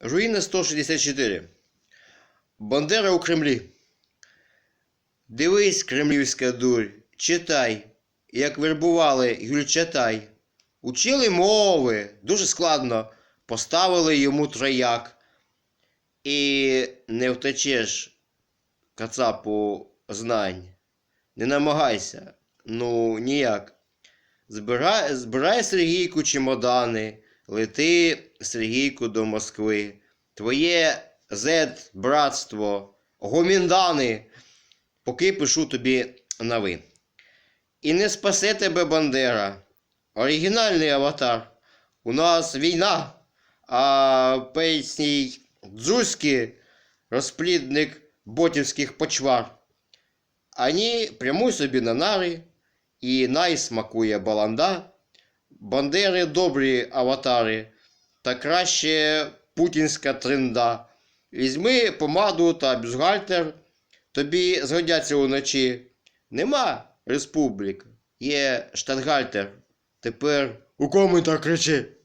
Руїна 164. Бандера у Кремлі. Дивись, кремлівська дурь, читай, як вербували Гюльчатай. Учили мови, дуже складно, поставили йому трояк. І не втечеш кацапу знань. Не намагайся, ну ніяк. Збирай, збирай Сергійку чемодани, лети Сергійку до Москви. Твоє зет братство, гоміндани, поки пишу тобі на ви. І не спасе тебе Бандера. Оригінальний аватар. У нас війна, а песній Дзузькі розплідник ботівських почвар. Ані прямуй собі на нари, і най смакує баланда. Бандери добрі аватари, та краще путінська тренда. Візьми помаду та бюстгальтер, тобі згодяться уночі. Нема республік, є штатгальтер. Тепер у кому так кричи?